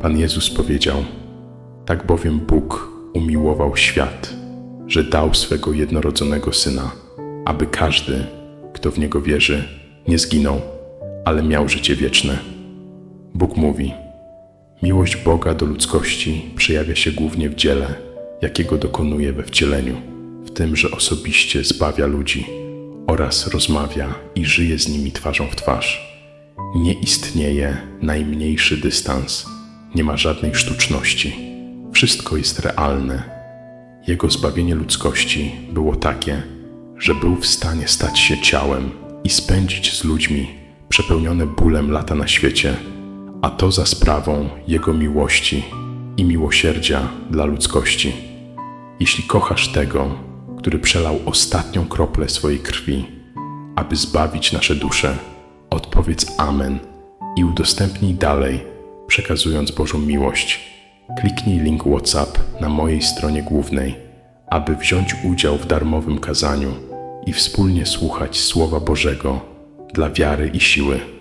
Pan Jezus powiedział: Tak bowiem Bóg umiłował świat, że dał swego jednorodzonego syna, aby każdy, kto w niego wierzy, nie zginął, ale miał życie wieczne. Bóg mówi: Miłość Boga do ludzkości przejawia się głównie w dziele, jakiego dokonuje we wcieleniu, w tym, że osobiście zbawia ludzi oraz rozmawia i żyje z nimi twarzą w twarz. Nie istnieje najmniejszy dystans, nie ma żadnej sztuczności. Wszystko jest realne. Jego zbawienie ludzkości było takie, że był w stanie stać się ciałem i spędzić z ludźmi przepełnione bólem lata na świecie, a to za sprawą Jego miłości i miłosierdzia dla ludzkości. Jeśli kochasz tego, który przelał ostatnią kroplę swojej krwi, aby zbawić nasze dusze, odpowiedz Amen i udostępnij dalej, przekazując Bożą miłość. Kliknij link WhatsApp na mojej stronie głównej, aby wziąć udział w darmowym kazaniu i wspólnie słuchać Słowa Bożego dla wiary i siły.